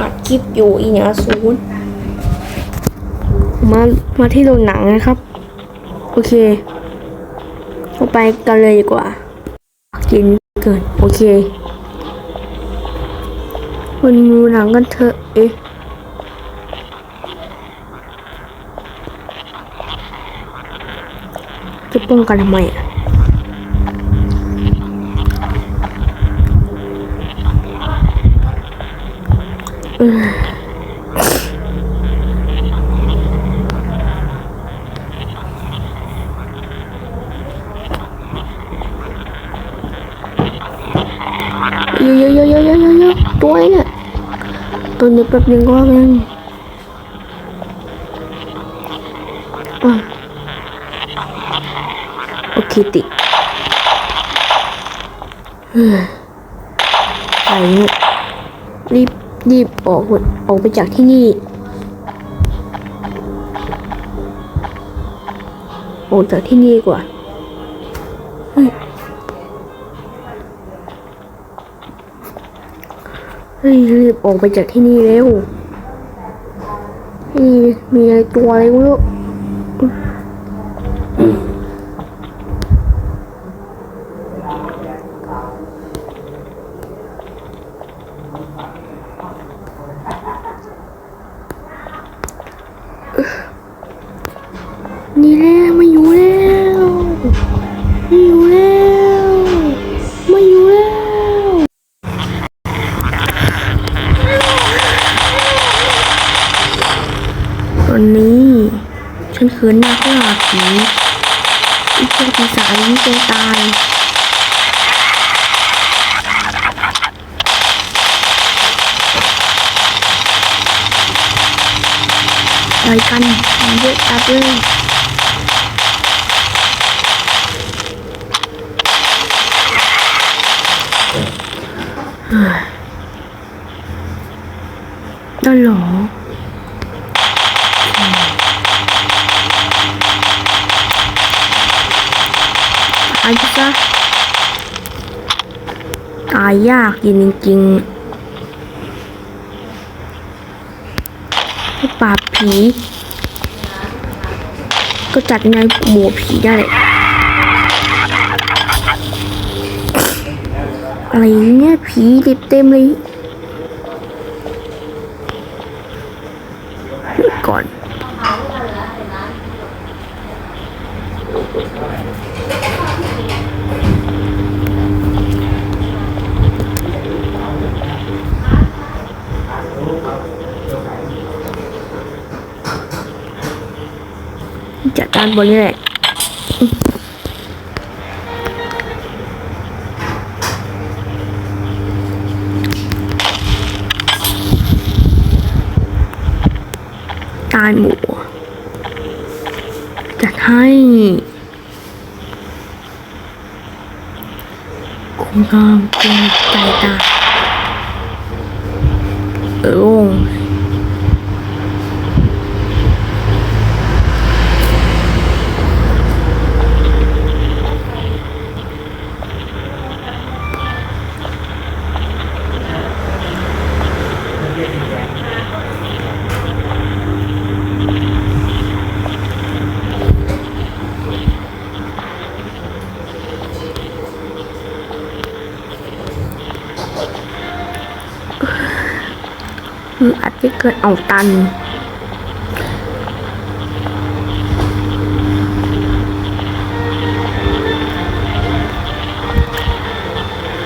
อัดคลิปอยู่อีเนี่ยศูนย์มา มาที่โรงหนังนะครับ โอเคเราไปกันเลยดีกว่า กินเกิน โอเคมันดูหนังกันเถอะ เอ๊ะจะป้องกันทำไมอะ เยอะเยอะเยอะเยอะเยอะเยอะตัวไอ้เนี่ยตัวนี้แป๊บนึงก็ว่ากันอะโอเคติเฮ้ยไปเนี่ยรีบ รีบออกออกไปจากที่นี่ ออกจากที่นี่กว่าเฮ้ยเฮ้ยรีบออกไปจากที่นี่เร็วนี่มีอะไรตัวอะไรก็ไม่รู้ นี่แหละไม่อยู่แล้วไม่อยู่แล้วไม่อยู่แล้วตอนนี้ฉันคือนักล่หาผีอีกพวกปีศาจที่จะตายอะไรกันมันเยอะจัดเลย นั่นหรอตายไปซะตายยากจริงๆให้ปราบผี ก็จัดไงหมู่ผีได้เลย อะไรเนี่ยผีเต็มเต็มเลยหยุดก่อนจัดการบนนี้แหละ ตาลหมู จัดให้คงงามคงใจตาเออ คืออาจจะเกิดเอาตัน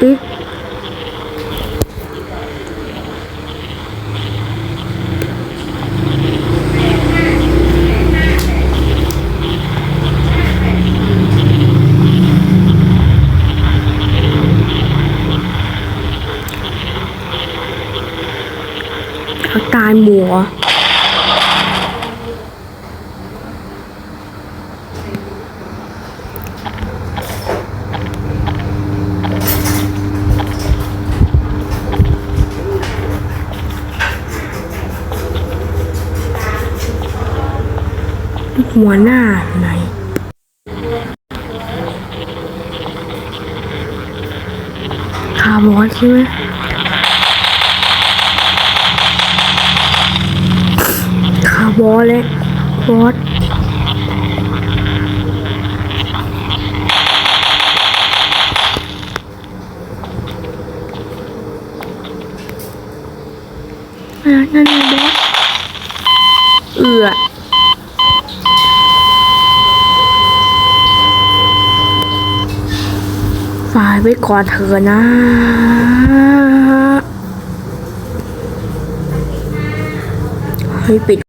อึ๊ก เขาตายหมัวหัวหน้าไหนคาร์บอนใช่ไหม เลยบอสนั่นไงบอสเอือฝายไว้ก่อนเถอนะให้ปิด